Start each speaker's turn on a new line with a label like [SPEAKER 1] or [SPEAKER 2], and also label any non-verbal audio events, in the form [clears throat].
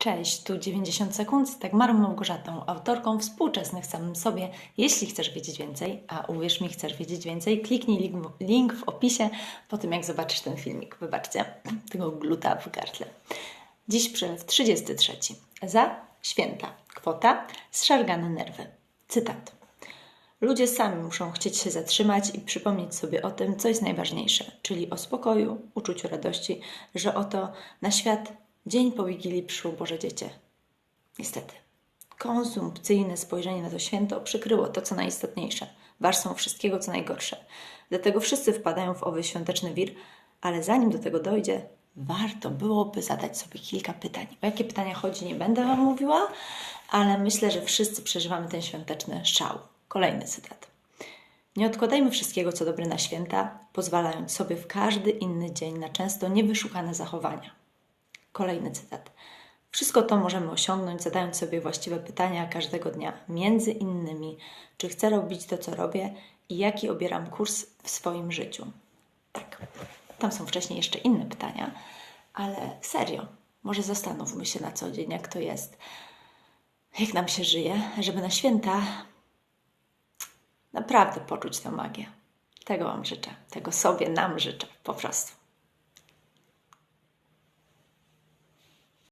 [SPEAKER 1] Cześć, tu 90 sekund z Dagmarą Małgorzatą, autorką współczesnych samym sobie. Jeśli chcesz wiedzieć więcej, a uwierz mi, chcesz wiedzieć więcej, kliknij link w, link w opisie po tym, jak zobaczysz ten filmik. Wybaczcie, [clears throat] tego gluta w gardle. Dziś przelew 33. Za święta. Kwota zszargane nerwy. Cytat. Ludzie sami muszą chcieć się zatrzymać i przypomnieć sobie o tym, co jest najważniejsze, czyli o spokoju, uczuciu radości, że oto na świat dzień po Wigilii przyszło Boże Dziecię. Niestety. Konsumpcyjne spojrzenie na to święto przykryło to, co najistotniejsze, warstwą wszystkiego, co najgorsze. Dlatego wszyscy wpadają w owy świąteczny wir, ale zanim do tego dojdzie, warto byłoby zadać sobie kilka pytań. O jakie pytania chodzi, nie będę Wam mówiła, ale myślę, że wszyscy przeżywamy ten świąteczny szał. Kolejny cytat. Nie odkładajmy wszystkiego, co dobre na święta, pozwalając sobie w każdy inny dzień na często niewyszukane zachowania. Kolejny cytat. Wszystko to możemy osiągnąć, zadając sobie właściwe pytania każdego dnia, między innymi, czy chcę robić to, co robię i jaki obieram kurs w swoim życiu. Tak, tam są wcześniej jeszcze inne pytania, ale serio, może zastanówmy się na co dzień, jak to jest, jak nam się żyje, żeby na święta naprawdę poczuć tę magię. Tego Wam życzę, tego sobie, nam życzę po prostu.